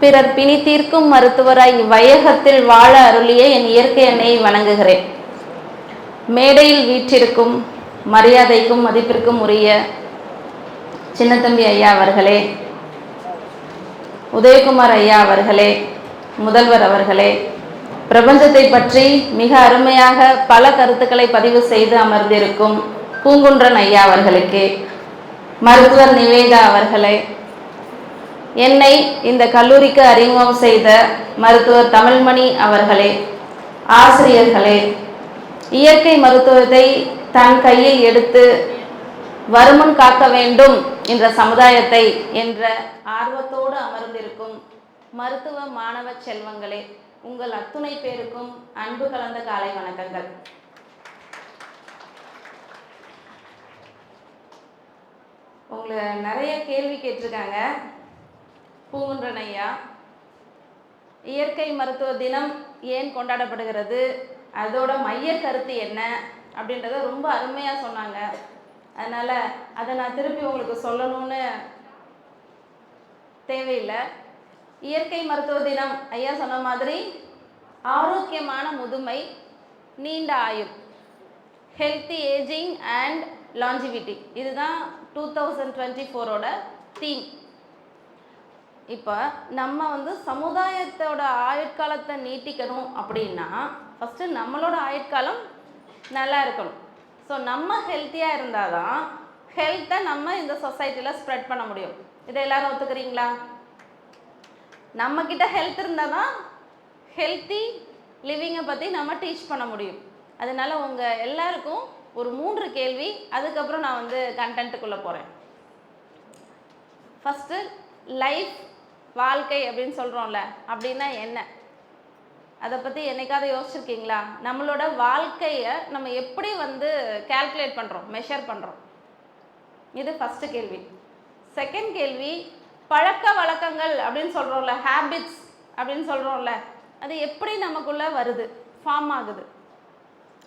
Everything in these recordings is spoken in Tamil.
பிறர் பிணி தீர்க்கும் மருத்துவராய் வையகத்தில் வாழ அருளிய என் இயற்கை அன்னையை வணங்குகிறேன். மேடையில் வீற்றிருக்கும் மரியாதைக்கும் மதிப்பிற்கும் உரிய சின்னத்தம்பி ஐயா அவர்களே உதயகுமார் ஐயா அவர்களே முதல்வர் அவர்களே பிரபஞ்சத்தை பற்றி மிக அருமையாக பல கருத்துக்களை பதிவு செய்து அமர்ந்திருக்கும் பூங்குன்றன் ஐயா அவர்களுக்கு மருத்துவர் நிவேதா அவர்களே என்னை இந்த கல்லூரிக்கு அறிமுகம் செய்த மருத்துவர் தமிழ்மணி அவர்களே ஆசிரியர்களே இயற்கை மருத்துவத்தை தன் கையில் எடுத்து வருமுன் காக்க வேண்டும் என்ற சமுதாயத்தை என்ற ஆர்வத்தோடு அமர்ந்திருக்கும் மருத்துவ மாணவ செல்வங்களே உங்கள் அத்துணை பேருக்கும் அன்பு கலந்த காலை வணக்கங்கள். உங்களை நிறைய கேள்வி கேட்டிருக்காங்க. பூங்குன்றனையா? இயற்கை மருத்துவ தினம் ஏன் கொண்டாடப்படுகிறது? அதோட மைய கருத்து என்ன? அப்படின்றத ரொம்ப அருமையாக சொன்னாங்க. அதனால் அதை நான் திருப்பி உங்களுக்கு சொல்லணும்னு தேவையில்லை. இயற்கை மருத்துவ தினம் ஐயா சொன்ன மாதிரி ஆரோக்கியமான முதுமை நீண்ட ஆயுள் ஹெல்த்தி ஏஜிங் அண்ட் லாஞ்சிவிட்டி இதுதான் டூ தௌசண்ட் டுவெண்ட்டி ஃபோரோட தீம் இப்போ நம்ம வந்து சமுதாயத்தோட ஆயுட்காலத்தை நீட்டிக்கணும் அப்படின்னா ஃபஸ்ட்டு நம்மளோட ஆயுட்காலம் நல்லா இருக்கணும். ஸோ நம்ம ஹெல்த்தியாக இருந்தால் தான் ஹெல்த்தை நம்ம இந்த சொசைட்டியில் ஸ்ப்ரெட் பண்ண முடியும். இதை எல்லாரும் ஒத்துக்கிறீங்களா? நம்மக்கிட்ட ஹெல்த் இருந்தால் தான் ஹெல்த்தி லிவிங்கை பற்றி நம்ம டீச் பண்ண முடியும். அதனால் உங்கள் எல்லாருக்கும் ஒரு மூன்று கேள்வி. அதுக்கப்புறம் நான் வந்து கண்டென்ட்டுக்குள்ளே போகிறேன் ஃபஸ்ட்டு லைஃப் வாழ்க்கை அப்படின்னு சொல்கிறோம்ல அப்படின்னா என்ன? அதை பற்றி என்னைக்காவது யோசிச்சிருக்கீங்களா? நம்மளோட வாழ்க்கையை நம்ம எப்படி வந்து கால்குலேட் பண்ணுறோம் மெஷர் பண்ணுறோம் இது ஃபஸ்ட்டு கேள்வி. செகண்ட் கேள்வி பழக்க வழக்கங்கள் அப்படின்னு சொல்கிறோம்ல ஹேபிட்ஸ் அப்படின்னு சொல்கிறோம்ல அது எப்படி நமக்குள்ளே வருது ஃபார்ம் ஆகுது?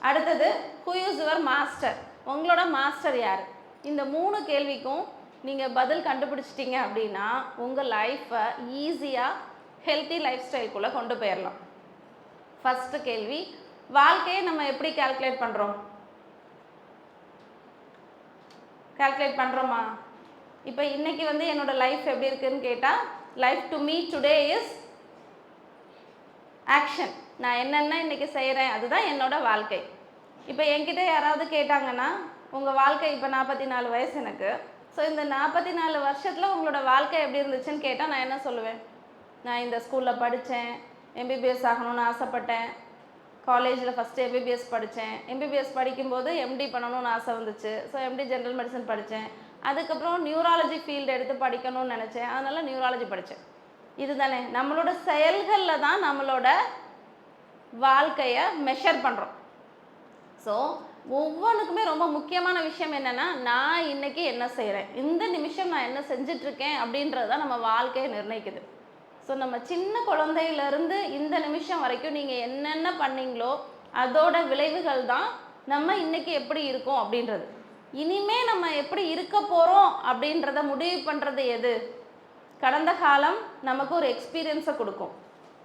அடுத்தது ஹூ இஸ் யுவர் மாஸ்டர் உங்களோட மாஸ்டர் யார்? இந்த மூணு கேள்விக்கும் நீங்கள் பதில் கண்டுபிடிச்சிட்டிங்க அப்படின்னா உங்கள் லைஃப்பை ஈஸியாக ஹெல்த்தி லைஃப் ஸ்டைல்குள்ளே கொண்டு போயிடலாம் ஃபஸ்ட்டு கேள்வி வாழ்க்கையை நம்ம எப்படி கால்குலேட் பண்ணுறோம் கால்குலேட் பண்ணுறோமா இப்போ இன்றைக்கி வந்து என்னோடய லைஃப் எப்படி இருக்குன்னு கேட்டால் life to me today is action நான் என்னென்ன இன்றைக்கி செய்கிறேன் அதுதான் என்னோடய வாழ்க்கை. இப்போ என்கிட்ட யாராவது கேட்டாங்கன்னா உங்கள் வாழ்க்கை இப்போ நாற்பத்தி நாலு வயசு எனக்கு. ஸோ இந்த நாற்பத்தி நாலு வருஷத்தில் உங்களோட வாழ்க்கை எப்படி இருந்துச்சுன்னு கேட்டால் நான் என்ன சொல்லுவேன்? நான் இந்த ஸ்கூலில் படித்தேன் எம்பிபிஎஸ் ஆகணும்னு ஆசைப்பட்டேன். காலேஜில் ஃபஸ்ட்டு எம்பிபிஎஸ் படித்தேன் எம்பிபிஎஸ் படிக்கும்போது எம்டி பண்ணணும்னு ஆசை வந்துச்சு. ஸோ எம்டி ஜென்ரல் மெடிசன் படித்தேன் அதுக்கப்புறம் நியூராலஜி ஃபீல்டு எடுத்து படிக்கணும்னு நினச்சேன். அதனால் நியூராலஜி படித்தேன் இதுதானே. நம்மளோட செயல்களில் தான் நம்மளோட வாழ்க்கையை மெஷர் பண்ணுறோம் ஸோ ஒவ்வொன்றுக்குமே ரொம்ப முக்கியமான விஷயம் என்னென்னா நான் இன்னைக்கு என்ன செய்கிறேன் இந்த நிமிஷம் நான் என்ன செஞ்சிட்ருக்கேன் அப்படின்றது தான் நம்ம வாழ்க்கையை நிர்ணயிக்குது. ஸோ நம்ம சின்ன குழந்தையிலேருந்து இந்த நிமிஷம் வரைக்கும் நீங்கள் என்னென்ன பண்ணீங்களோ அதோட விளைவுகள் தான் நம்ம இன்னைக்கு எப்படி இருக்கோம் அப்படின்றது. இனிமே நம்ம எப்படி இருக்க போகிறோம் அப்படின்றத முடிவு பண்ணுறது எது? கடந்த காலம் நமக்கு ஒரு எக்ஸ்பீரியன்ஸை கொடுக்கும்.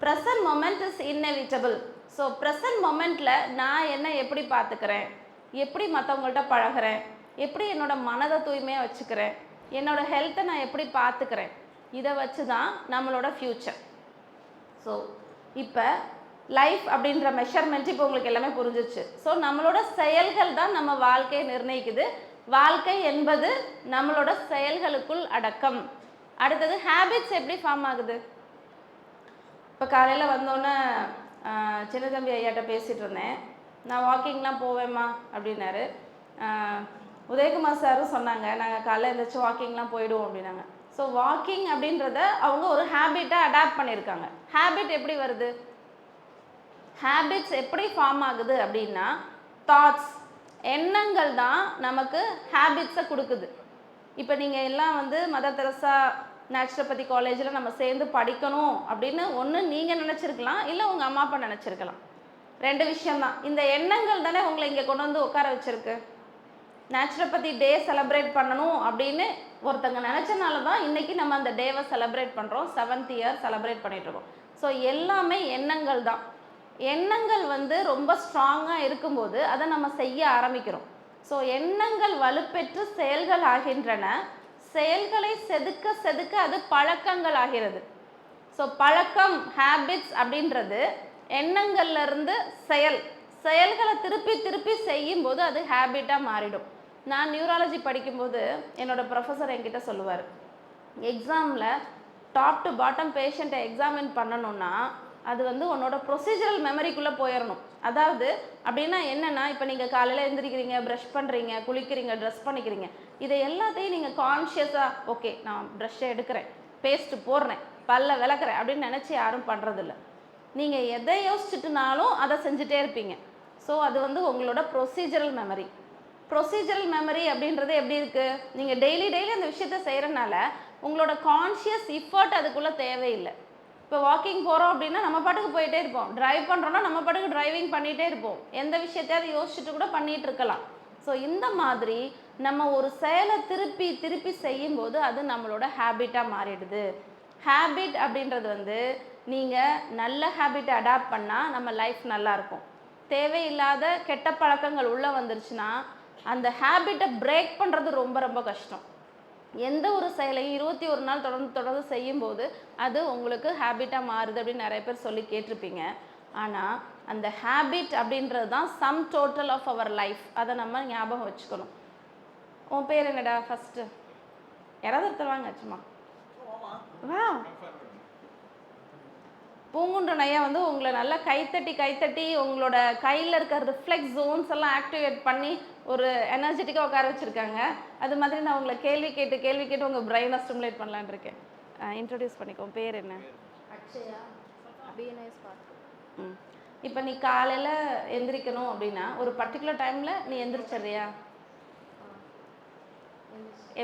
Present moment is inevitable so present மொமெண்ட்டில் நான் என்ன எப்படி பார்த்துக்கிறேன்? எப்படி மற்றவங்கள்ட்ட பழகிறேன்? எப்படி என்னோட மனதை தூய்மையாக வச்சுக்கிறேன்? என்னோட ஹெல்த்தை நான் எப்படி பார்த்துக்கிறேன் இதை வச்சு தான் நம்மளோட ஃப்யூச்சர் ஸோ இப்போ லைஃப் அப்படின்ற மெஷர்மெண்ட் இப்போ உங்களுக்கு எல்லாமே புரிஞ்சிச்சு ஸோ நம்மளோட செயல்கள் தான் நம்ம வாழ்க்கையை நிர்ணயிக்குது. வாழ்க்கை என்பது நம்மளோட செயல்களுக்குள் அடக்கம். அடுத்தது ஹேபிட்ஸ் எப்படி ஃபார்ம் ஆகுது? இப்போ காலையில் வந்தோன்னே சின்ன தம்பி ஐயாட்ட பேசிகிட்டு இருந்தேன். நான் வாக்கிங்லாம் போவேம்மா அப்படின்னாரு. உதயகுமார் சாரும் சொன்னாங்க நாங்கள் காலைல எழுந்திரிச்சு வாக்கிங்லாம் போயிடுவோம் அப்படின்னாங்க. ஸோ வாக்கிங் அப்படின்றத அவங்க ஒரு ஹேபிட்டை அடாப்ட் பண்ணியிருக்காங்க. ஹேபிட் எப்படி வருது? ஹேபிட்ஸ் எப்படி ஃபார்ம் ஆகுது அப்படின்னா தாட்ஸ் எண்ணங்கள் தான் நமக்கு ஹேபிட்ஸை கொடுக்குது. இப்போ நீங்கள் எல்லாம் வந்து மதர் தெரசா நேச்சுரோபதி காலேஜில் நம்ம சேர்ந்து படிக்கணும் அப்படின்னு ஒன்று நீங்கள் நினச்சிருக்கலாம் இல்லை உங்கள் அம்மா அப்பா நினச்சிருக்கலாம். ரெண்டு விஷயம்தான் இந்த எண்ணங்கள் தானே உங்களை இங்கே கொண்டு வந்து உட்கார வச்சுருக்கு. நேச்சுரோபதி டே செலப்ரேட் பண்ணணும் அப்படின்னு ஒருத்தங்க நினச்சனால தான் இன்றைக்கி நம்ம அந்த டேவை செலப்ரேட் பண்ணுறோம் செவன்த் இயர் செலிப்ரேட் பண்ணிகிட்ருக்கோம் ஸோ எல்லாமே எண்ணங்கள் தான். எண்ணங்கள் வந்து ரொம்ப ஸ்ட்ராங்காக இருக்கும்போது அதை நம்ம செய்ய ஆரம்பிக்கிறோம். ஸோ எண்ணங்கள் வலுப்பெற்று செயல்கள் ஆகின்றன. செயல்களை செதுக்க செதுக்க அது பழக்கங்கள் ஆகிறது. ஸோ பழக்கம் ஹேபிட்ஸ் அப்படின்றது எண்ணங்கள்லேருந்து செயல். செயல்களை திருப்பி திருப்பி செய்யும்போது அது ஹேபிட்டாக மாறிடும். நான் நியூராலஜி படிக்கும்போது என்னோட ப்ரொஃபஸர் என்கிட்ட சொல்லுவார். எக்ஸாமில் டாப் டு பாட்டம் பேஷண்ட்டை எக்ஸாமின் பண்ணணும்னா அது வந்து உன்னோட ப்ரொசீஜரல் மெமரிக்குள்ளே போயிடணும் அதாவது அப்படின்னா என்னென்னா இப்போ நீங்கள் காலையில் எழுந்திரிக்கிறீங்க ப்ரஷ் பண்ணுறீங்க குளிக்கிறீங்க ட்ரெஸ் பண்ணிக்கிறீங்க. இதை எல்லாத்தையும் நீங்கள் கான்ஷியஸாக ஓகே நான் ப்ரஷ்ஷை எடுக்கிறேன் பேஸ்ட்டு போடுறேன் பல்ல விளக்குறேன் அப்படின்னு நினச்சி யாரும் பண்ணுறதில்ல நீங்கள் எதை யோசிச்சுட்டுனாலும் அதை செஞ்சுட்டே இருப்பீங்க. ஸோ அது வந்து உங்களோட ப்ரொசீஜரல் மெமரி ப்ரொசீஜரல் மெமரி அப்படின்றது எப்படி இருக்குது நீங்கள் டெய்லி டெய்லி அந்த விஷயத்த செய்கிறனால உங்களோட கான்ஷியஸ் இஃபர்ட் அதுக்குள்ளே தேவையில்லை. இப்போ வாக்கிங் போகிறோம் அப்படின்னா நம்ம பாட்டுக்கு போயிட்டே இருப்போம். டிரைவ் பண்ணுறோன்னா நம்ம பாட்டுக்கு டிரைவிங் பண்ணிகிட்டே இருப்போம். எந்த விஷயத்தையாவது யோசிச்சுட்டு கூட பண்ணிகிட்டு இருக்கலாம். ஸோ இந்த மாதிரி நம்ம ஒரு செயலை திருப்பி திருப்பி செய்யும்போது அது நம்மளோட ஹேபிட்டாக மாறிடுது. ஹேபிட் அப்படின்றது வந்து நீங்கள் நல்ல ஹேபிட்டை அடாப்ட் பண்ணால் நம்ம லைஃப் நல்லாயிருக்கும் தேவையில்லாத கெட்ட பழக்கங்கள் உள்ளே வந்துருச்சுன்னா அந்த ஹேபிட்டை பிரேக் பண்ணுறது ரொம்ப ரொம்ப கஷ்டம். எந்த ஒரு செயலையும் இருபத்தி ஒரு நாள் தொடர்ந்து தொடர்ந்து செய்யும்போது அது உங்களுக்கு ஹேபிட்டாக மாறுது அப்படின்னு நிறைய பேர் சொல்லி கேட்டிருப்பீங்க. ஆனால் அந்த ஹேபிட் அப்படின்றது தான் sum total of our life அதை நம்ம ஞாபகம் வச்சுக்கணும். உன் பேர் என்னடா ஃபஸ்ட்டு யாராவது ஒருத்தர் வாங்க சும்மா. வா பூங்குன்ற ஐயா வந்து உங்களை நல்லா கைத்தட்டி கைத்தட்டி உங்களோட கையில் இருக்க ரிஃப்ளெக்ஸ் ஜோன்ஸ் எல்லாம் ஆக்டிவேட் பண்ணி ஒரு எனர்ஜெட்டிக்காக உட்கார வச்சுருக்காங்க. அது மாதிரி நான் உங்களை கேள்வி கேட்டு கேள்வி கேட்டு உங்கள் பிரெயினை ஸ்டிமுலேட் பண்ணலான்னு இருக்கேன். இன்ட்ரடியூஸ் பண்ணிக்கோ பேர் என்ன? அக்ஷயா பிஎன்எஸ் ம். இப்போ நீ காலையில் எந்திரிக்கணும் அப்படின்னா ஒரு பர்டிகுலர் டைமில் நீ எந்திரிச்சிடுறியா?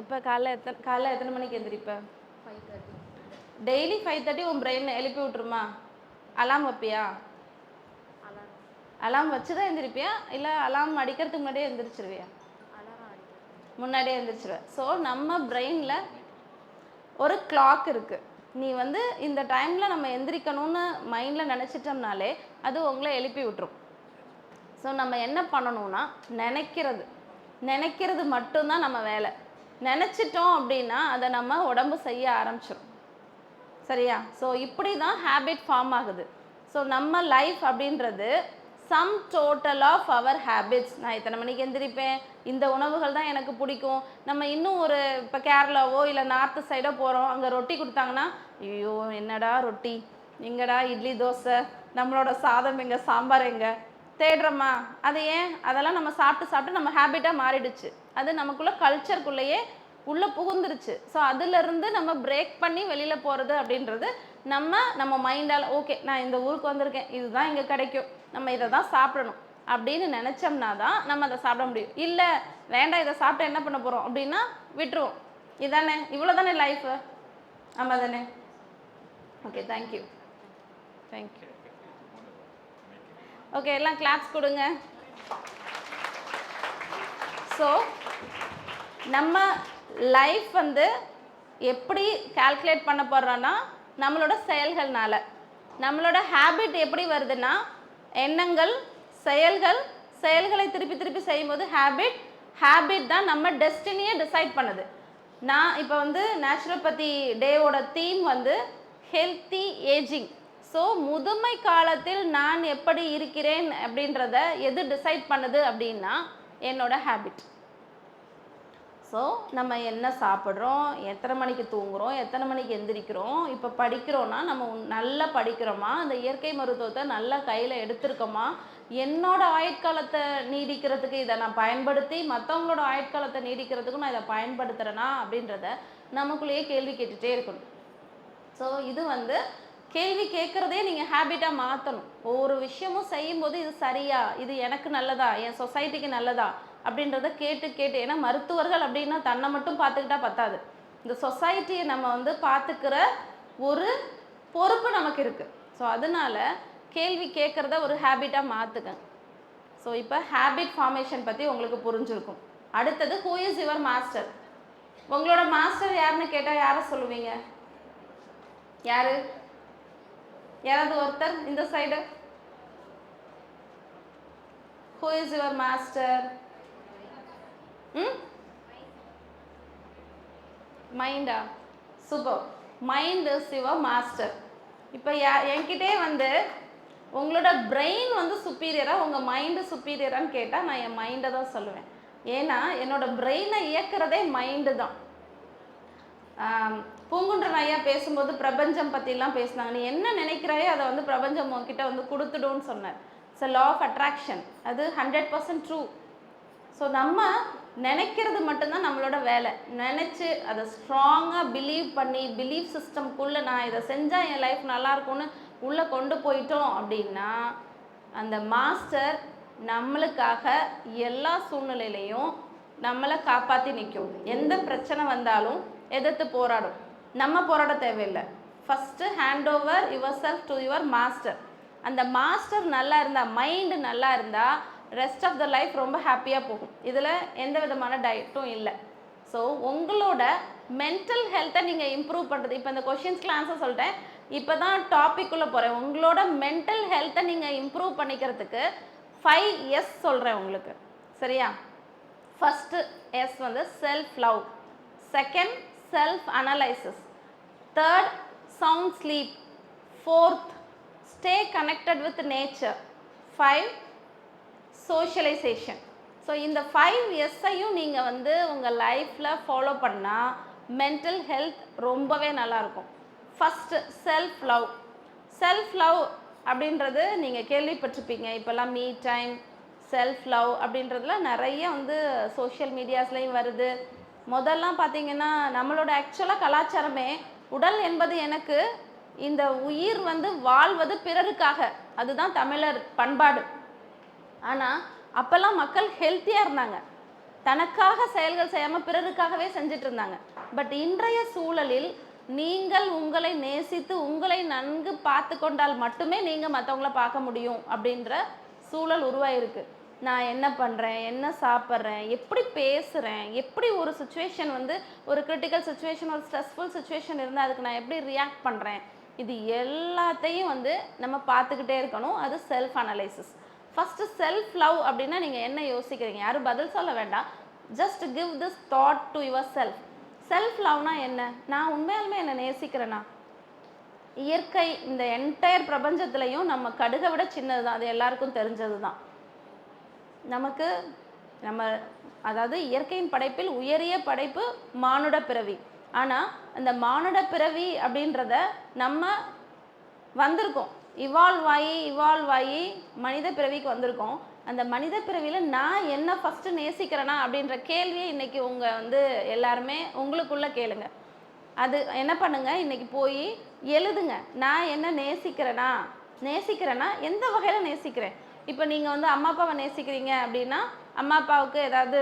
எப்போ? காலைல எத்தனை காலைல எத்தனை மணிக்கு எந்திரிப்ப? Five thirty daily five thirty உன் பிரெயின் எழுப்பி விட்ருமா அலாம் வைப்பியா? அலாம் வச்சு தான் எழுந்திருப்பியா இல்லை அலாம் அடிக்கிறதுக்கு முன்னாடியே எழுந்திரிச்சிருவியா முன்னாடியே எழுந்திரிச்சிருவேன் ஸோ நம்ம பிரெயினில் ஒரு கிளாக் இருக்குது நீ வந்து இந்த டைமில் நம்ம எந்திரிக்கணும்னு மைண்டில் நினச்சிட்டோம்னாலே அது உங்களை எழுப்பி விட்டுரும். ஸோ நம்ம என்ன பண்ணணும்னா நினைக்கிறது. நினைக்கிறது மட்டும்தான் நம்ம வேலை. நினச்சிட்டோம் அப்படின்னா அதை நம்ம உடம்பு செய்ய ஆரம்பிச்சிடும் சரியா? ஸோ இப்படி தான் ஹேபிட் ஃபார்ம் ஆகுது. ஸோ நம்ம லைஃப் அப்படின்றது sum total of our habits நான் இத்தனை மணிக்கு எந்திரிப்பேன். இந்த உணவுகள் தான் எனக்கு பிடிக்கும். நம்ம இன்னும் ஒரு இப்போ கேரளாவோ இல்லை நார்த்து சைடோ போகிறோம் அங்கே ரொட்டி கொடுத்தாங்கன்னா ஐயோ என்னடா ரொட்டி? எங்கடா இட்லி தோசை? நம்மளோட சாதம் எங்க சாம்பார் எங்க? தேடுறோமா? அது ஏன்? அதெல்லாம் நம்ம சாப்பிட்டு சாப்பிட்டு நம்ம ஹேபிட்டாக மாறிடுச்சு. அது நமக்குள்ள கல்ச்சருக்குள்ளேயே உள்ளே புகுந்துருச்சு. ஸோ அதுலேருந்து நம்ம பிரேக் பண்ணி வெளியில் போகிறது அப்படின்றது நம்ம நம்ம மைண்டால் ஓகே நான் இந்த ஊருக்கு வந்திருக்கேன். இதுதான் இங்கே கிடைக்கும். நம்ம இதை தான் சாப்பிடணும். அப்படின்னு நினச்சோம்னா தான் நம்ம அதை சாப்பிட முடியும். இல்லை வேண்டாம் இதை சாப்பிட்டு என்ன பண்ண போகிறோம் அப்படின்னா விட்டுருவோம். இதானே? இவ்வளோ தானே லைஃபு ஆமாம் தானே okay thank you thank you okay எல்லாம் கிளாப்ஸ் கொடுங்க. ஸோ நம்ம லைஃப் வந்து எப்படி கால்குலேட் பண்ண போடுறோன்னா நம்மளோட செயல்கள்னால. நம்மளோட ஹேபிட் எப்படி வருதுன்னா எண்ணங்கள் செயல்கள் செயல்களை திருப்பி திருப்பி செய்யும்போது ஹேபிட் ஹேபிட் தான் நம்ம டெஸ்டினியை டிசைட் பண்ணுது. நான் இப்போ வந்து நேச்சுரோபதி டேவோட தீம் வந்து ஹெல்த்தி ஏஜிங் ஸோ முதுமை காலத்தில் நான் எப்படி இருக்கிறேன் அப்படின்றத எது டிசைட் பண்ணுது அப்படின்னா என்னோட ஹேபிட் ஸோ நம்ம என்ன சாப்பிட்றோம் எத்தனை மணிக்கு தூங்குறோம் எத்தனை மணிக்கு எந்திரிக்கிறோம் இப்போ படிக்கிறோன்னா நம்ம உன்- நல்லா படிக்கிறோமா அந்த இயற்கை மருத்துவத்தை நல்லா கையில் எடுத்திருக்கோமா? என்னோட ஆயுட்காலத்தை நீடிக்கிறதுக்கு இதை நான் பயன்படுத்தி மற்றவங்களோட ஆயுட்காலத்தை நீடிக்கிறதுக்கும் நான் இதை பயன்படுத்துகிறேனா அப்படின்றத நமக்குள்ளேயே கேள்வி கேட்டுகிட்டே இருக்கணும். ஸோ இது வந்து கேள்வி கேட்குறதே நீங்கள் ஹேபிட்டாக மாற்றணும் ஒவ்வொரு விஷயமும் செய்யும்போது இது சரியா இது எனக்கு நல்லதா என் சொசைட்டிக்கு நல்லதா அப்படின்றத கேட்டு கேட்டு ஏன்னா மருத்துவர்கள் அப்படின்னா தன்னை மட்டும் பார்த்துக்கிட்டா பத்தாது. இந்த சொசைட்டியை நம்ம வந்து பார்த்துக்கிற ஒரு பொறுப்பு நமக்கு இருக்குது ஸோ அதனால கேள்வி கேட்குறத ஒரு ஹேபிட்டாக மாற்றுங்க ஸோ இப்போ ஹேபிட் ஃபார்மேஷன் பற்றி உங்களுக்கு புரிஞ்சிருக்கும். அடுத்தது ஹூ இஸ் யுவர் மாஸ்டர் உங்களோட மாஸ்டர் யாருன்னு கேட்டால் யாரை சொல்லுவீங்க? யாரு? யாராவது ஒருத்தர் இந்த side who is your master மைண்டா super mind is your master இப்போ யா என்கிட்டே வந்து உங்களோட பிரெயின் வந்து சுப்பீரியராக உங்கள் மைண்டு சுப்பீரியரான்னு கேட்டால் நான் என் மைண்டை தான் சொல்லுவேன். ஏன்னா என்னோட பிரெயினை இயக்குறதே மைண்டு தான். ஆம், பூங்குன்றன் ஐயா பேசும்போது பிரபஞ்சம் பற்றிலாம் பேசினாங்க. நீ என்ன நினைக்கிறாயோ அதை வந்து பிரபஞ்சம் உங்ககிட்ட வந்து கொடுத்துடும்னு சொன்னார். இட்ஸ் லா ஆஃப் அட்ராக்ஷன் அது ஹண்ட்ரட் பர்சன்ட் ட்ரூ ஸோ நம்ம நினைக்கிறது மட்டும்தான் நம்மளோட வேலை. நினச்சி அதை ஸ்ட்ராங்காக பிலீவ் பண்ணி பிலீவ் சிஸ்டம்குள்ளே நான் இதை செஞ்சால் என் லைஃப் நல்லா இருக்கும்னு உள்ளே கொண்டு போயிட்டோம் அப்படின்னா அந்த மாஸ்டர் நம்மளுக்காக எல்லா சூழ்நிலையிலையும் நம்மளை காப்பாற்றி நிற்கும். எந்த பிரச்சனை வந்தாலும் எதிர்த்து போராடும். நம்ம போராட தேவையில்லை. First hand over yourself to your master அந்த மாஸ்டர் நல்லா இருந்தால் மைண்டு நல்லா இருந்தால் ரெஸ்ட் ஆஃப் த லைஃப் ரொம்ப ஹாப்பியாக போகும். இதில் எந்த விதமான டயட்டும் இல்லை. ஸோ உங்களோட மென்டல் ஹெல்த்தை நீங்கள் இம்ப்ரூவ் பண்ணுறது இப்போ இந்த கொஷின்ஸ்க்கு ஆன்சர் சொல்லிட்டேன். இப்போ தான் டாபிக்குள்ளே போகிறேன் உங்களோட மென்டல் ஹெல்த்தை நீங்கள் இம்ப்ரூவ் பண்ணிக்கிறதுக்கு ஃபைவ் எஸ் சொல்கிறேன் உங்களுக்கு. சரியா? ஃபஸ்ட்டு எஸ் வந்து self love second self analysis third sound sleep fourth stay connected with nature five socialisation so இந்த ஃபைவ் எஸ்ஸையும் நீங்கள் வந்து உங்கள் லைஃப்பில் ஃபாலோ பண்ணால் மென்டல் ஹெல்த் ரொம்பவே நல்லாயிருக்கும் first self love self love அப்படின்றது நீங்கள் கேள்விப்பட்டிருப்பீங்க. இப்போல்லாம் மீ டைம் செல்ஃப் லவ் அப்படின்றதுல நிறைய வந்து சோஷியல் மீடியாஸ்லேயும் வருது. முதல்லாம் பார்த்தீங்கன்னா நம்மளோட ஆக்சுவலாக கலாச்சாரமே உடல் என்பது எனக்கு இந்த உயிர் வந்து வாழ்வது பிறருக்காக. அதுதான் தமிழர் பண்பாடு. ஆனால் அப்போல்லாம் மக்கள் ஹெல்த்தியாக இருந்தாங்க. தனக்காக செயல்கள் செய்யாமல் பிறருக்காகவே செஞ்சுட்டு இருந்தாங்க. பட் இன்றைய சூழலில் நீங்கள் உங்களை நேசித்து உங்களை நன்கு பார்த்து கொண்டால் மட்டுமே நீங்கள் மற்றவங்கள பார்க்க முடியும் அப்படின்ற சூழல் உருவாயிருக்கு. நான் என்ன பண்ணுறேன் என்ன சாப்பிட்றேன்? எப்படி பேசுகிறேன் எப்படி ஒரு சுச்சுவேஷன் வந்து ஒரு கிரிட்டிக்கல் சுச்சுவேஷன் ஒரு ஸ்ட்ரெஸ்ஃபுல் சுச்சுவேஷன் இருந்தால் அதுக்கு நான் எப்படி ரியாக்ட் பண்ணுறேன் இது எல்லாத்தையும் வந்து நம்ம பார்த்துக்கிட்டே இருக்கணும். அது self analysis first self love அப்படின்னா நீங்கள் என்ன யோசிக்கிறீங்க? யாரும் பதில் சொல்ல வேண்டாம். Just give this thought to yourself self லவ்னா என்ன? நான் உண்மையாலுமே என்னை நேசிக்கிறேன்னா இயற்கை இந்த என்டையர் பிரபஞ்சத்துலேயும் நம்ம கடுகை விட சின்னது தான் அது எல்லாருக்கும் தெரிஞ்சது தான் நமக்கு நம்ம அதாவது இயற்கையின் படைப்பில் உயரிய படைப்பு மானுட பிறவி. ஆனால் அந்த மானுட பிறவி அப்படின்றத நம்ம வந்திருக்கோம். இவால்வ் ஆகி இவால்வ் ஆகி மனித பிறவிக்கு வந்திருக்கோம். அந்த மனித பிறவியில் நான் என்ன ஃபஸ்ட்டு நேசிக்கிறேனா அப்படின்ற கேள்வியை இன்றைக்கி உங்கள் வந்து எல்லாருமே உங்களுக்குள்ளே கேளுங்க. அது என்ன பண்ணுங்க? இன்றைக்கி போய் எழுதுங்க. நான் என்ன நேசிக்கிறேனா? நேசிக்கிறேன்னா எந்த வகையில் நேசிக்கிறேன்? இப்போ நீங்கள் வந்து அம்மா அப்பாவை நேசிக்கிறீங்க அப்படின்னா அம்மா அப்பாவுக்கு ஏதாவது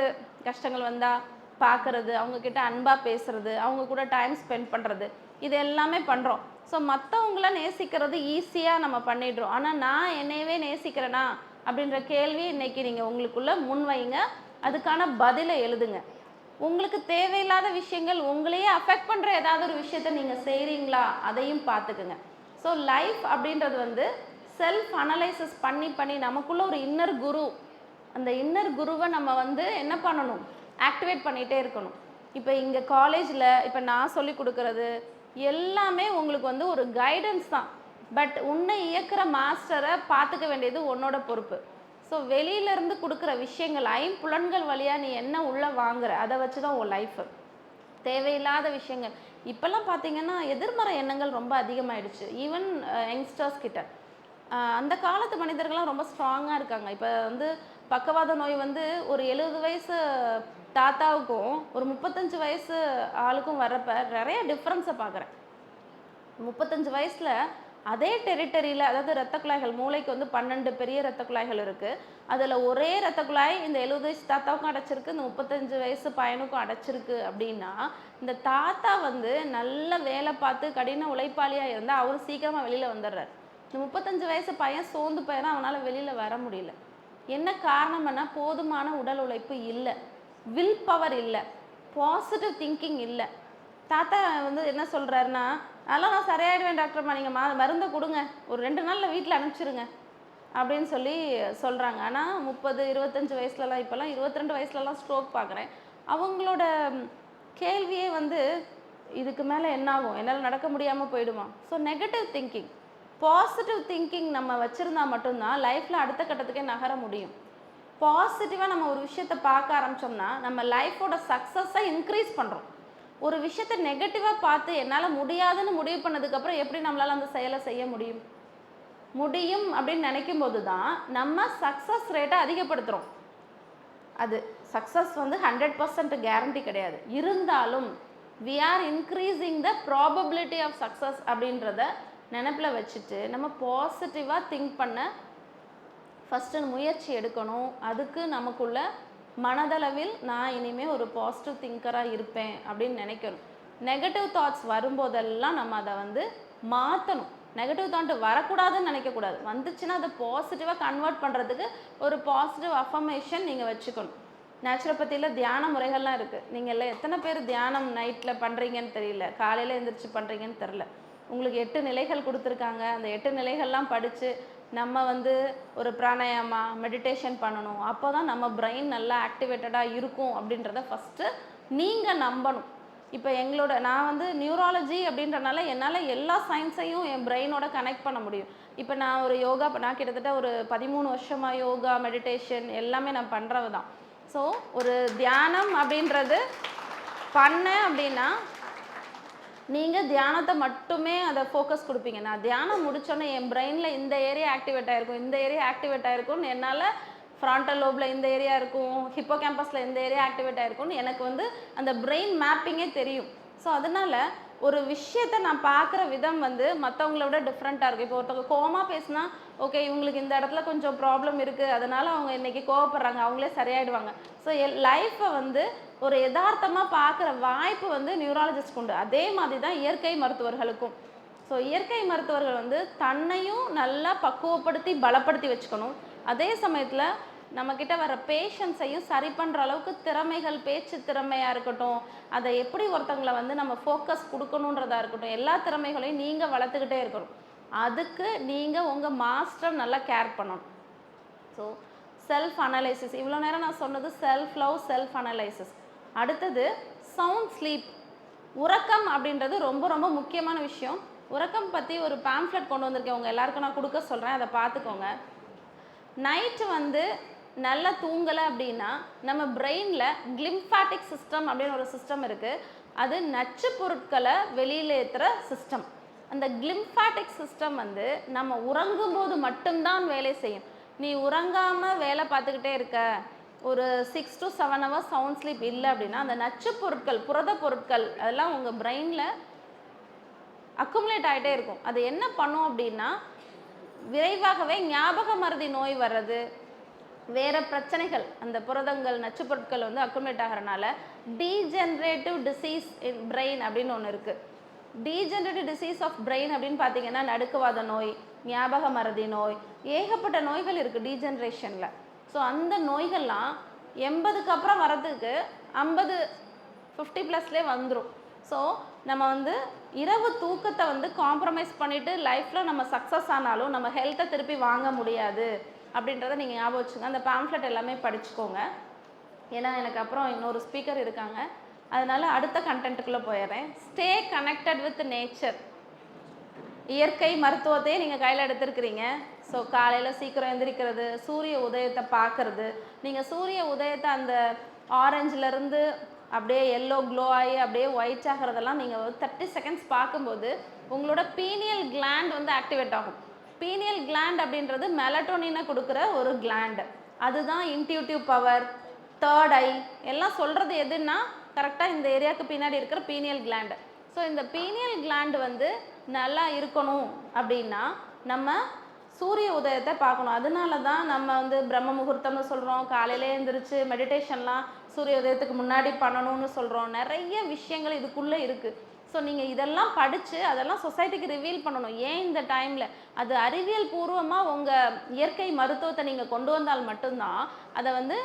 கஷ்டங்கள் வந்தால் பார்க்குறது அவங்கக்கிட்ட அன்பாக பேசுறது அவங்க கூட டைம் ஸ்பெண்ட் பண்ணுறது இது எல்லாமே பண்ணுறோம் ஸோ மற்றவங்கள நேசிக்கிறது ஈஸியாக நம்ம பண்ணிடுறோம். ஆனால் நான் என்னையவே நேசிக்கிறேனா? அப்படின்ற கேள்வி இன்னைக்கு நீங்கள் உங்களுக்குள்ள முன்வைங்க. அதுக்கான பதிலை எழுதுங்க. உங்களுக்கு தேவையில்லாத விஷயங்கள் உங்களையே அஃபெக்ட் பண்ணுற ஏதாவது ஒரு விஷயத்த நீங்கள் செய்கிறீங்களா அதையும் பார்த்துக்குங்க. ஸோ லைஃப் அப்படின்றது வந்து செல்ஃப் அனலைசிஸ் பண்ணி பண்ணி நமக்குள்ள ஒரு இன்னர் குரு. அந்த இன்னர் குருவை நம்ம வந்து என்ன பண்ணணும்? ஆக்டிவேட் பண்ணிகிட்டே இருக்கணும். இப்போ இங்கே காலேஜில் இப்போ நான் சொல்லி கொடுக்குறது எல்லாமே உங்களுக்கு வந்து ஒரு கைடன்ஸ் தான். பட் உன்னை இயக்குற மாஸ்டரை பார்த்துக்க வேண்டியது உன்னோட பொறுப்பு. ஸோ வெளியிலேருந்து கொடுக்குற விஷயங்கள் ஐம்புலன்கள் வழியாக நீ என்ன உள்ளே வாங்குற அதை வச்சு தான் உன் லைஃபு தேவையில்லாத விஷயங்கள். இப்போல்லாம் பார்த்தீங்கன்னா எதிர்மறை எண்ணங்கள் ரொம்ப அதிகமாயிடுச்சு. ஈவன் யங்ஸ்டர்ஸ் கிட்ட. அந்த காலத்து மனிதர்கள்லாம் ரொம்ப ஸ்ட்ராங்காக இருக்காங்க. இப்போ வந்து பக்கவாத நோய் வந்து ஒரு எழுபது வயசு தாத்தாவுக்கும் ஒரு முப்பத்தஞ்சு வயசு ஆளுக்கும் வர்றப்ப நிறைய டிஃப்ரென்ஸை பார்க்குறேன். முப்பத்தஞ்சு வயசில் அதே டெரிட்டரியில் அதாவது இரத்த குழாய்கள் மூளைக்கு வந்து பன்னெண்டு பெரிய இரத்த குழாய்கள் இருக்குது அதில் ஒரே இரத்த குழாய் இந்த எழுபது வயசு தாத்தாவுக்கும் அடைச்சிருக்கு இந்த முப்பத்தஞ்சு வயசு பையனுக்கும் அடைச்சிருக்கு அப்படின்னா இந்த தாத்தா வந்து நல்ல வேலை பார்த்து கடின உழைப்பாளியாக இருந்தால் அவர் சீக்கிரமாக வெளியில் வந்துடுறார். இந்த முப்பத்தஞ்சு வயசு பையன் சோர்ந்து போயினா அவனால் வெளியில் வர முடியல. என்ன காரணம்னா போதுமான உடல் உழைப்பு இல்லை. வில் பவர் இல்லை பாசிட்டிவ் திங்கிங் இல்லை. தாத்தா வந்து என்ன சொல்கிறாருன்னா அதெல்லாம் நான் சரியாயிடுவேன் டாக்டர்மா நீங்கள் மா மருந்தை கொடுங்க. ஒரு ரெண்டு நாளில் வீட்டில் அனுப்பிச்சிருங்க. அப்படின்னு சொல்லி சொல்கிறாங்க ஆனால் முப்பது இருபத்தஞ்சி வயசுலலாம் இப்போல்லாம் இருபத்தி ரெண்டு வயசுலலாம் ஸ்ட்ரோக் பார்க்குறேன் அவங்களோட கேள்வியே வந்து இதுக்கு மேலே என்ன ஆகும்? என்னால் நடக்க முடியாமல் போயிடுமா? So negative thinking positive thinking நம்ம வச்சுருந்தா மட்டும்தான் லைஃப்பில் அடுத்த கட்டத்துக்கே நகர முடியும். பாசிட்டிவாக நம்ம ஒரு விஷயத்தை பார்க்க ஆரம்பிச்சோம்னா நம்ம லைஃபோட சக்ஸஸை இன்க்ரீஸ் பண்ணுறோம் ஒரு விஷயத்தை நெகட்டிவாக பார்த்து என்னால் முடியாதுன்னு முடிவு பண்ணதுக்கப்புறம் எப்படி நம்மளால் அந்த செயலை செய்ய முடியும்? முடியும் அப்படின்னு நினைக்கும் போது தான் நம்ம சக்ஸஸ் ரேட்டை அதிகப்படுத்துகிறோம் அது சக்ஸஸ் வந்து ஹண்ட்ரட் பர்சன்ட் கேரண்டி கிடையாது. இருந்தாலும் we are increasing the probability of success அப்படின்றத நினப்பில் வச்சுட்டு நம்ம பாசிட்டிவாக திங்க் பண்ண ஃபஸ்ட்டு முயற்சி எடுக்கணும். அதுக்கு நமக்குள்ள மனதளவில் நான் இனிமேல் ஒரு பாசிட்டிவ் திங்கராக இருப்பேன் அப்படின்னு நினைக்கணும். நெகட்டிவ் தாட்ஸ் வரும்போதெல்லாம் நம்ம அதை வந்து மாற்றணும் நெகட்டிவ் தாட் வரக்கூடாதுன்னு நினைக்கக்கூடாது. வந்துச்சுன்னா அதை பாசிட்டிவாக கன்வெர்ட் பண்ணுறதுக்கு ஒரு பாசிட்டிவ் அஃபர்மேஷன் நீங்கள் வச்சுக்கணும். நேச்சுரோபதியில் தியான முறைகள்லாம் இருக்குது நீங்கள் எல்லாம் எத்தனை பேர் தியானம் நைட்டில் பண்ணுறீங்கன்னு தெரியல. காலையில் எழுந்திரிச்சு பண்ணுறீங்கன்னு தெரில உங்களுக்கு எட்டு நிலைகள் கொடுத்துருக்காங்க. அந்த எட்டு நிலைகள்லாம் படித்து நம்ம வந்து ஒரு பிராணாயாமா மெடிடேஷன் பண்ணணும். அப்போ தான் நம்ம பிரெயின் நல்லா ஆக்டிவேட்டடாக இருக்கும் அப்படின்றத ஃபஸ்ட்டு நீங்கள் நம்பணும். இப்போ எங்களோட நான் வந்து நியூராலஜி அப்படின்றனால என்னால் எல்லா சயின்ஸையும் என் பிரெயினோட கனெக்ட் பண்ண முடியும். இப்போ நான் ஒரு யோகா நான் கிட்டத்தட்ட ஒரு பதிமூணு வருஷமாக யோகா மெடிடேஷன் எல்லாமே நான் பண்ணுறது தான் ஸோ ஒரு தியானம் அப்படின்றது பண்ணேன் அப்படின்னா நீங்கள் தியானத்தை மட்டுமே அதை ஃபோக்கஸ் கொடுப்பீங்க. நான் தியானம் முடிச்சோன்னே என் பிரெயினில் இந்த ஏரியா ஆக்டிவேட் ஆகிருக்கும் இந்த ஏரியா ஆக்டிவேட் ஆகிருக்கும்னு என்னால் ஃப்ராண்டல் லோபில் இந்த ஏரியா இருக்கும் ஹிப்போ கேம்பஸில் இந்த ஏரியா ஆக்டிவேட் ஆகிருக்கும்னு எனக்கு வந்து அந்த பிரெயின் மேப்பிங்கே தெரியும். ஸோ அதனால் ஒரு விஷயத்தை நான் பார்க்குற விதம் வந்து மற்றவங்கள விட டிஃப்ரெண்ட்டாக இருக்கும். இப்போ ஒருத்தவங்க கோவமாக பேசினா ஓகே இவங்களுக்கு இந்த இடத்துல கொஞ்சம் ப்ராப்ளம் இருக்குது அதனால் அவங்க இன்றைக்கி கோவப்படுறாங்க அவங்களே சரியாயிடுவாங்க. ஸோ என் லைஃப்பை வந்து ஒரு யதார்த்தமாக பார்க்குற வாய்ப்பு வந்து நியூராலஜிஸ்ட் உண்டு. அதே மாதிரி தான் இயற்கை மருத்துவர்களுக்கும். ஸோ இயற்கை மருத்துவர்கள் வந்து தன்னையும் நல்லா பக்குவப்படுத்தி பலப்படுத்தி வச்சுக்கணும். அதே சமயத்தில் நம்மக்கிட்ட வர பேஷண்ட்ஸையும் சரி பண்ணுற அளவுக்கு திறமைகள் பேச்சு திறமையாக இருக்கட்டும் அதை எப்படி ஒருத்தங்களை வந்து நம்ம ஃபோக்கஸ் கொடுக்கணுன்றதா இருக்கட்டும் எல்லா திறமைகளையும் நீங்கள் வளர்த்துக்கிட்டே இருக்கணும். அதுக்கு நீங்கள் உங்கள் மாஸ்டர் நல்லா கேர் பண்ணணும். ஸோ செல்ஃப் அனலைசிஸ் இவ்வளோ நேரம் நான் சொன்னது செல்ஃப் லவ் செல்ஃப் அனலைசிஸ் அடுத்தது சவுண்ட் ஸ்லீப் உறக்கம் அப்படின்றது ரொம்ப ரொம்ப முக்கியமான விஷயம். உறக்கம் பற்றி ஒரு பேம்ஃப்லெட் கொண்டு வந்திருக்கேன். உங்கள் எல்லாருக்கும் நான் கொடுக்க சொல்கிறேன் அதை பார்த்துக்கோங்க. நைட்டு வந்து நல்லா தூங்கலை அப்படின்னா நம்ம பிரெயினில் கிளிம்ஃபாட்டிக் சிஸ்டம் அப்படின்னு ஒரு சிஸ்டம் இருக்குது அது நச்சு பொருட்களை வெளியில் ஏற்றுற சிஸ்டம் அந்த கிளிம்ஃபாட்டிக் சிஸ்டம் வந்து நம்ம உறங்கும்போது மட்டும்தான் வேலை செய்யும். நீ உறங்காமல் வேலை பார்த்துக்கிட்டே இருக்க. ஒரு six to seven hours sound sleep இல்லை அப்படின்னா அந்த நச்சு பொருட்கள் புரத பொருட்கள் அதெல்லாம் உங்கள் பிரெயினில் அக்குமுலேட் ஆகிட்டே இருக்கும். அது என்ன பண்ணும் அப்படின்னா விரைவாகவே ஞாபக மருதி நோய் வர்றது வேறு பிரச்சனைகள் அந்த புரதங்கள் நச்சு பொருட்கள் வந்து அக்குமுலேட் ஆகிறனால டீஜென்ரேட்டிவ் டிசீஸ் இன் பிரெயின் அப்படின்னு ஒன்று இருக்குது டீஜென்ரேட்டிவ் டிசீஸ் ஆஃப் பிரெயின் அப்படின்னு பார்த்தீங்கன்னா நடுக்குவாத நோய் ஞாபக மருதி நோய் ஏகப்பட்ட நோய்கள் இருக்குது டீஜென்ரேஷனில் ஸோ அந்த நோய்கள்லாம் எண்பதுக்கு அப்புறம் வரதுக்கு ஐம்பது ஃபிஃப்டி ப்ளஸ்லேயே வந்துடும் ஸோ நம்ம வந்து இரவு தூக்கத்தை வந்து காம்ப்ரமைஸ் பண்ணிவிட்டு லைஃப்பில் நம்ம சக்ஸஸ் ஆனாலும் நம்ம ஹெல்த்தை திருப்பி வாங்க முடியாது. அப்படின்றத நீங்கள் ஞாபகம் வச்சுங்க அந்த பேம்ஃப்ளெட் எல்லாமே படிச்சுக்கோங்க. ஏன்னா எனக்கு அப்புறம் இன்னொரு ஸ்பீக்கர் இருக்காங்க. அதனால் அடுத்த கண்டென்ட்டுக்குள்ளே போயிடுறேன். ஸ்டே கனெக்டட் வித் நேச்சர் இயற்கை மருத்துவத்தையே நீங்கள் கையில் எடுத்திருக்கிறீங்க. ஸோ காலையில் சீக்கிரம் எந்திரிக்கிறது சூரிய உதயத்தை பார்க்கறது. நீங்கள் சூரிய உதயத்தை அந்த ஆரஞ்சிலேருந்து அப்படியே எல்லோ க்ளோ ஆகி அப்படியே ஒயிட் ஆகிறதெல்லாம் நீங்கள் ஒரு தேர்ட்டி செகண்ட்ஸ் பார்க்கும்போது உங்களோட பீனியல் கிளாண்ட் வந்து ஆக்டிவேட் ஆகும். பீனியல் கிளாண்ட் அப்படின்றது மெலட்டோனினை கொடுக்குற ஒரு கிளாண்டு அதுதான் இன்டியூட்டிவ் பவர் தேர்ட் ஐ எல்லாம் சொல்கிறது எதுன்னா கரெக்டாக இந்த ஏரியாவுக்கு பின்னாடி இருக்கிற பீனியல் கிளாண்டு ஸோ இந்த பீனியல் கிளாண்டு வந்து நல்லா இருக்கணும் அப்படின்னா நம்ம சூரிய உதயத்தை பார்க்கணும். அதனால தான் நம்ம வந்து பிரம்ம முகூர்த்தம்னு சொல்கிறோம் காலையிலே எழுந்திரிச்சு மெடிடேஷன்லாம் சூரிய உதயத்துக்கு முன்னாடி பண்ணணும்னு சொல்கிறோம் நிறைய விஷயங்கள் இதுக்குள்ளே இருக்குது ஸோ நீங்கள் இதெல்லாம் படித்து அதெல்லாம் சொசைட்டிக்கு ரிவீல் பண்ணணும். ஏன் இந்த டைமில் அது அறிவியல் பூர்வமாக உங்கள் இயற்கை மருத்துவத்தை நீங்கள் கொண்டு வந்தால் மட்டும்தான் அதை வந்து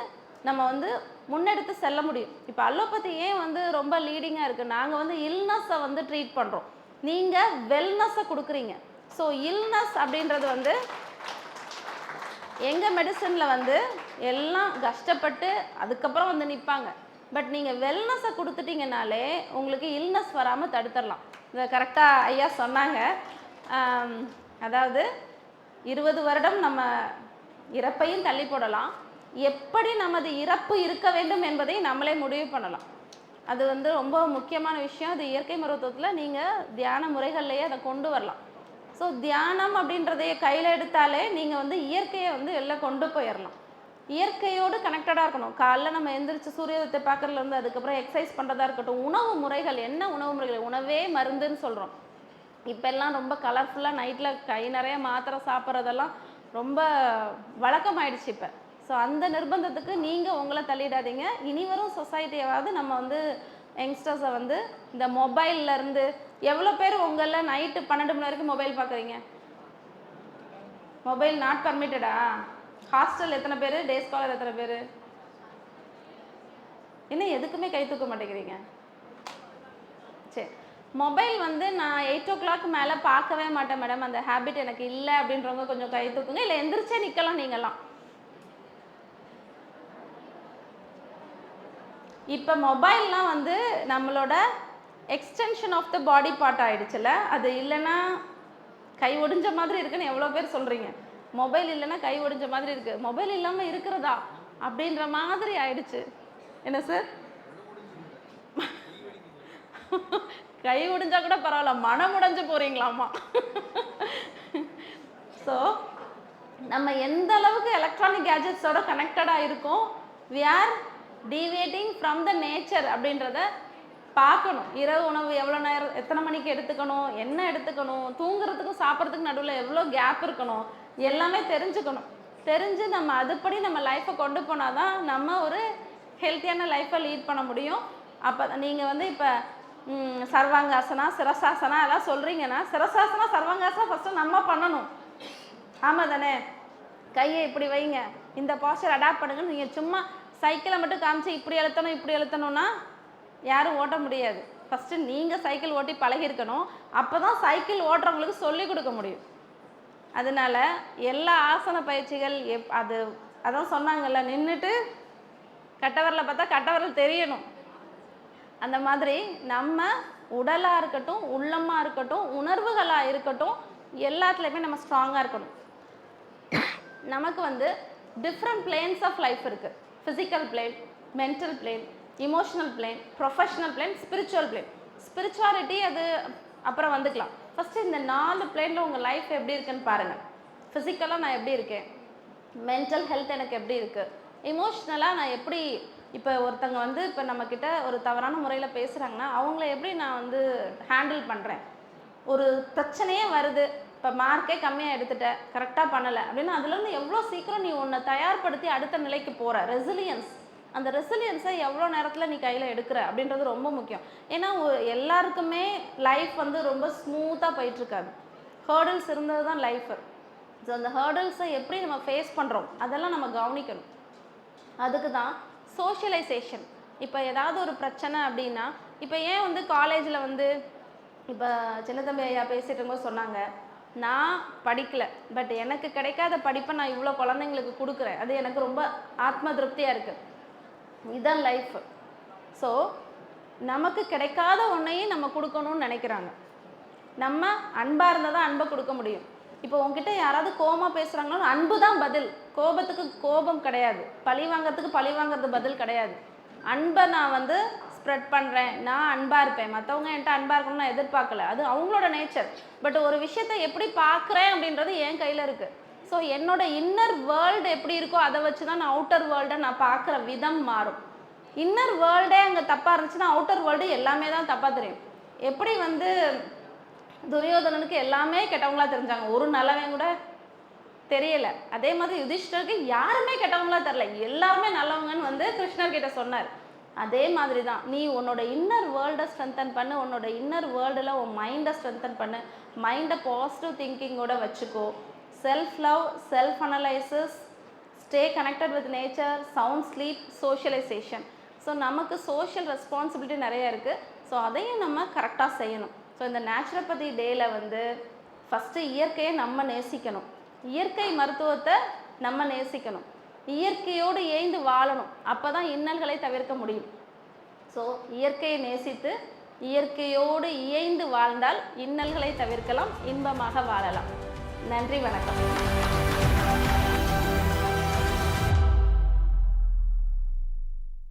நம்ம வந்து முன்னெடுத்து செல்ல முடியும். இப்போ அலோபதி ஏன் வந்து ரொம்ப லீடிங்காக இருக்குது நாங்கள் வந்து இல்னஸை வந்து ட்ரீட் பண்ணுறோம் நீங்கள் வெல்னஸை கொடுக்குறீங்க. ஸோ இல்னஸ் அப்படின்றது வந்து எங்கள் மெடிசனில் வந்து எல்லாம் கஷ்டப்பட்டு அதுக்கப்புறம் வந்து நிற்பாங்க பட் நீங்கள் வெல்னஸை கொடுத்துட்டீங்கனாலே உங்களுக்கு இல்னஸ் வராமல் தடுத்துடலாம். இதை கரெக்டாக ஐயா சொன்னாங்க. அதாவது இருபது வருடம் நம்ம இறப்பையும் தள்ளி போடலாம். எப்படி நமது இறப்பு இருக்க வேண்டும் என்பதை நம்மளே முடிவு பண்ணலாம். அது வந்து ரொம்ப முக்கியமான விஷயம். அது இயற்கை மருத்துவத்தில் நீங்கள் தியான முறைகள்லேயே அதை கொண்டு வரலாம். ஸோ தியானம் அப்படின்றதைய கையில் எடுத்தாலே நீங்கள் வந்து இயற்கையை வந்து வெளில கொண்டு போயிடலாம் இயற்கையோடு கனெக்டடாக இருக்கணும். காலைல நம்ம எந்திரிச்சு சூரியத்தை பார்க்குறதுலேருந்து அதுக்கப்புறம் எக்ஸசைஸ் பண்ணுறதா இருக்கட்டும் உணவு முறைகள் என்ன உணவு முறைகள்? உணவே மருந்துன்னு சொல்கிறோம் இப்போல்லாம் ரொம்ப கலர்ஃபுல்லாக நைட்டில் கை நிறைய மாத்திரை சாப்பிட்றதெல்லாம் ரொம்ப வழக்கமாயிடுச்சு இப்போ. ஸோ அந்த நிர்பந்தத்துக்கு நீங்கள் உங்களை தள்ளிடாதீங்க. இனி வரும் சொசைட்டியாவது நம்ம வந்து யங்ஸ்டர்ஸை வந்து இந்த மொபைல்லேருந்து எவ்வளோ பேர் உங்களில் நைட்டு பன்னெண்டு மணி வரைக்கும் மொபைல் பார்க்குறீங்க மொபைல் நாட் பர்மிட்டடா ஹாஸ்டல் எத்தனை பேர்? டே ஸ்காலர் எத்தனை பேர்? என்ன எதுக்குமே கை தூக்க மாட்டேங்கிறீங்க? சரி மொபைல் வந்து நான் எயிட் ஓ கிளாக் மேலே பார்க்கவே மாட்டேன் மேடம் அந்த ஹேபிட் எனக்கு இல்லை அப்படின்றவங்க கொஞ்சம் கை தூக்குங்க. இல்லை எந்திரிச்சே நிற்கலாம் நீங்களாம் இப்போ மொபைல்லாம் வந்து நம்மளோட extension of the body part ஆகிடுச்சுல அது இல்லைன்னா கை ஒடிஞ்ச மாதிரி இருக்குன்னு எவ்வளோ பேர் சொல்கிறீங்க மொபைல் இல்லைன்னா கை ஒடிஞ்ச மாதிரி இருக்குது மொபைல் இல்லாமல் இருக்கிறதா? அப்படின்ற மாதிரி ஆயிடுச்சு. என்ன சார் கை ஒடிஞ்சா கூட பரவாயில்ல. மனம் உடைஞ்சு போறீங்களாமா? ஸோ நம்ம எந்த அளவுக்கு எலக்ட்ரானிக் கேஜெட்ஸோட கனெக்டடாக இருக்கோம்? We are deviating from the nature அப்படின்றத பார்க்கணும். இரவு உணவு எவ்வளோ நேரம் எத்தனை மணிக்கு எடுத்துக்கணும் என்ன எடுத்துக்கணும் தூங்குறதுக்கும் சாப்பிட்றதுக்கு நடுவில் எவ்வளோ கேப் இருக்கணும் எல்லாமே தெரிஞ்சுக்கணும். தெரிஞ்சு நம்ம அதுபடி நம்ம லைஃப்பை கொண்டு போனால் தான் நம்ம ஒரு ஹெல்த்தியான லைஃப்பை லீட் பண்ண முடியும். அப்போ நீங்கள் வந்து இப்போ சர்வாங்காசனா சிரசாசனா எல்லாம் சொல்கிறீங்கன்னா சிரசாசனா சர்வாங்காசனா ஃபஸ்ட்டு நம்ம பண்ணணும். ஆமாம் தானே கையை இப்படி வைங்க. இந்த பாஸ்டர் அடாப்ட் பண்ணுங்கன்னு நீங்கள் சும்மா சைக்கிளை மட்டும் காமிச்சு இப்படி அழுத்தணும் இப்படி அழுத்தணும்னா யாரும் ஓட்ட முடியாது. ஃபஸ்ட்டு நீங்கள் சைக்கிள் ஓட்டி பழகிருக்கணும் அப்போ தான் சைக்கிள் ஓட்டுறவங்களுக்கு சொல்லிக் கொடுக்க முடியும். அதனால எல்லா ஆசன பயிற்சிகள் எப் அது அதான் சொன்னாங்கல்ல நின்றுட்டு கட்டவரில் பார்த்தா கட்டவரல் தெரியணும். அந்த மாதிரி நம்ம உடலாக இருக்கட்டும் உள்ளமாக இருக்கட்டும் உணர்வுகளாக இருக்கட்டும் எல்லாத்துலேயுமே நம்ம ஸ்ட்ராங்காக இருக்கணும். நமக்கு வந்து டிஃப்ரெண்ட் பிளேன்ஸ் ஆஃப் லைஃப் இருக்குது physical plane mental plane emotional plane professional plane spiritual plane spirituality அது அப்புறம் வந்துக்கலாம். ஃபஸ்ட்டு இந்த நாலு பிளேனில் உங்கள் லைஃப் எப்படி இருக்குன்னு பாருங்கள் ஃபிசிக்கலாக நான் எப்படி இருக்கேன்? மென்டல் ஹெல்த் எனக்கு எப்படி இருக்குது இமோஷ்னலாக நான் எப்படி இப்போ ஒருத்தங்க வந்து இப்போ நம்மக்கிட்ட ஒரு தவறான முறையில் பேசுகிறாங்கன்னா அவங்கள எப்படி நான் வந்து ஹேண்டில் பண்ணுறேன் ஒரு பிரச்சனையே வருது. இப்போ மார்க்கே கம்மியாக எடுத்துட்டேன் கரெக்டாக பண்ணலை. அப்படின்னா அதுலேருந்து எவ்வளோ சீக்கிரம் நீ உன்னை தயார்படுத்தி அடுத்த நிலைக்கு போகிற ரெசிலியன்ஸ் அந்த ரெசிலியன்ஸை எவ்வளோ நேரத்தில் நீ கையில் எடுக்கிற அப்படின்றது ரொம்ப முக்கியம். ஏன்னா எல்லாருக்குமே லைஃப் வந்து ரொம்ப ஸ்மூத்தாக போயிட்டுருக்காது. ஹேர்டில்ஸ் இருந்தது தான் லைஃபு ஸோ அந்த ஹேர்டில்ஸை எப்படி நம்ம ஃபேஸ் பண்ணுறோம் அதெல்லாம் நம்ம கவனிக்கணும். அதுக்கு தான் சோஷியலைசேஷன் இப்போ ஏதாவது ஒரு பிரச்சனை அப்படின்னா இப்போ ஏன் வந்து காலேஜில் வந்து இப்போ சின்னத்தம்பி ஐயா பேசிட்டு இருக்கும்போது சொன்னாங்க நான் படிக்கல பட் எனக்கு கிடைக்காத படிப்பை நான் இவ்வளோ குழந்தைங்களுக்கு கொடுக்குறேன். அது எனக்கு ரொம்ப ஆத்ம திருப்தியாக இருக்குது இதுதான் லைஃப் ஸோ நமக்கு கிடைக்காத ஒன்றையும் நம்ம கொடுக்கணும்னு நினைக்கிறாங்க. நம்ம அன்பாக இருந்தால் தான் அன்பை கொடுக்க முடியும். இப்போ உங்ககிட்ட யாராவது கோபமாக பேசுகிறாங்களோ அன்பு தான் பதில். கோபத்துக்கு கோபம் கிடையாது. பழி வாங்குறதுக்கு பழி வாங்குறது பதில் கிடையாது. அன்பை நான் வந்து ஸ்ப்ரெட் பண்ணுறேன் நான் அன்பாக இருப்பேன். மற்றவங்க என்கிட்ட அன்பாக இருக்கணும்னு நான் எதிர்பார்க்கல. அது அவங்களோட நேச்சர் பட் ஒரு விஷயத்தை எப்படி பார்க்குறேன் அப்படின்றது என் கையில் இருக்குது ஸோ என்னோட இன்னர் வேர்ல்டு எப்படி இருக்கோ அதை வச்சு தான் நான் அவுட்டர் வேர்ல்டை நான் பார்க்குற விதம் மாறும். இன்னர் வேர்ல்டே அங்கே தப்பாக இருந்துச்சுன்னா அவுட்டர் வேர்ல்டு எல்லாமே தான் தப்பாக தெரியும். எப்படி வந்து துரியோதனனுக்கு எல்லாமே கெட்டவங்களா தெரிஞ்சாங்க? ஒரு நல்லவன் கூட தெரியல. அதே மாதிரி யுதிஷ்டருக்கு யாருமே கெட்டவங்களா தெரில எல்லாருமே நல்லவங்கன்னு வந்து கிருஷ்ணர் கிட்ட சொன்னார். அதே மாதிரி தான். நீ உன்னோட இன்னர் வேர்ல்டை ஸ்ட்ரென்தன் பண்ணு. உன்னோட இன்னர் வேர்ல்டில் உன் மைண்டை ஸ்ட்ரென்தன் பண்ணு. மைண்டை பாசிட்டிவ் திங்கிங்கோட வச்சுக்கோ. Self love self analysis stay connected with nature sound sleep socialisation so நமக்கு சோஷியல் ரெஸ்பான்சிபிலிட்டி நிறைய இருக்குது ஸோ அதையும் நம்ம கரெக்டாக செய்யணும். ஸோ இந்த நேச்சுரோபதி டேயில் வந்து ஃபஸ்ட்டு இயற்கையை நம்ம நேசிக்கணும். இயற்கை மருத்துவத்தை நம்ம நேசிக்கணும். இயற்கையோடு ஏய்ந்து வாழணும். அப்போ தான் இன்னல்களை தவிர்க்க முடியும். ஸோ இயற்கையை நேசித்து இயற்கையோடு இயைந்து வாழ்ந்தால் இன்னல்களை தவிர்க்கலாம் இன்பமாக வாழலாம். நன்றி வணக்கம்.